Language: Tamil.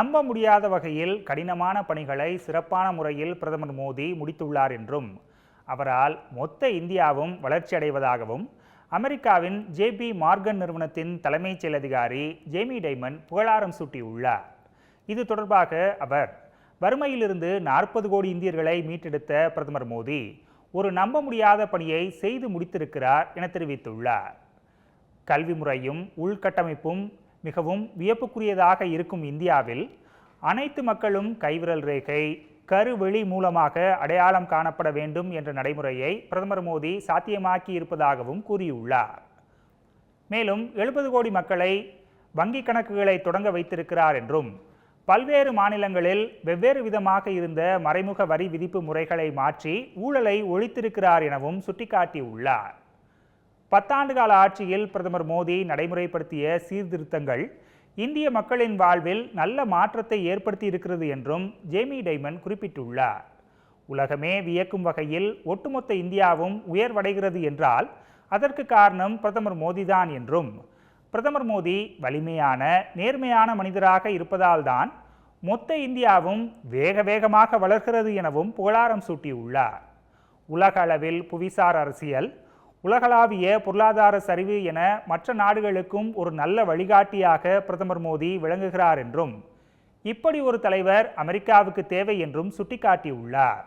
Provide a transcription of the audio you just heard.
நம்ப முடியாத வகையில் கடினமான பணிகளை சிறப்பான முறையில் பிரதமர் மோடி முடித்துள்ளார் என்றும் அவரால் மொத்த இந்தியாவும் வளர்ச்சியடைவதாகவும் அமெரிக்காவின் ஜேபி மார்கன் நிறுவனத்தின் தலைமைச் செயல் அதிகாரி ஜேமி டைமன் புகழாரம் சூட்டியுள்ளார். இது தொடர்பாக அவர் வறுமையிலிருந்து நாற்பது கோடி இந்தியர்களை மீட்டெடுத்த பிரதமர் மோடி ஒரு நம்ப முடியாத பணியை செய்து முடித்திருக்கிறார் என தெரிவித்துள்ளார். கல்வி முறையும் உள்கட்டமைப்பும் மிகவும் வியப்புக்குரியதாக இருக்கும் இந்தியாவில் அனைத்து மக்களும் கைவிரல் ரேகை கருவெளி மூலமாக அடையாளம் காணப்பட வேண்டும் என்ற நடைமுறையை பிரதமர் மோடி சாத்தியமாக்கி இருப்பதாகவும் கூறியுள்ளார். மேலும் எழுபது கோடி மக்களை வங்கி கணக்குகளை தொடங்க வைத்திருக்கிறார் என்றும் பல்வேறு மாநிலங்களில் வெவ்வேறு விதமாக இருந்த மறைமுக வரி விதிப்பு முறைகளை மாற்றி ஊழலை ஒழித்திருக்கிறார் எனவும் சுட்டிக்காட்டியுள்ளார். பத்தாண்டு கால ஆட்சியில் பிரதமர் மோடி நடைமுறைப்படுத்திய சீர்திருத்தங்கள் இந்திய மக்களின் வாழ்வில் நல்ல மாற்றத்தை ஏற்படுத்தி இருக்கிறது என்றும் ஜேமி டைமன் குறிப்பிட்டுள்ளார். உலகமே வியக்கும் வகையில் ஒட்டுமொத்த இந்தியாவும் உயர்வடைகிறது என்றால் அதற்கு காரணம் பிரதமர் மோடிதான் என்றும். பிரதமர் மோடி வலிமையான நேர்மையான மனிதராக இருப்பதால்தான் மொத்த இந்தியாவும் வேக வேகமாக வளர்கிறது எனவும் புகழாரம் சூட்டியுள்ளார். உலக அளவில் புவிசார் அரசியல் உலகளாவிய பொருளாதார சரிவு என மற்ற நாடுகளுக்கும் ஒரு நல்ல வழிகாட்டியாக பிரதமர் மோடி விளங்குகிறார் என்றும் இப்படி ஒரு தலைவர் அமெரிக்காவுக்கு தேவை என்றும் சுட்டிக்காட்டியுள்ளார்.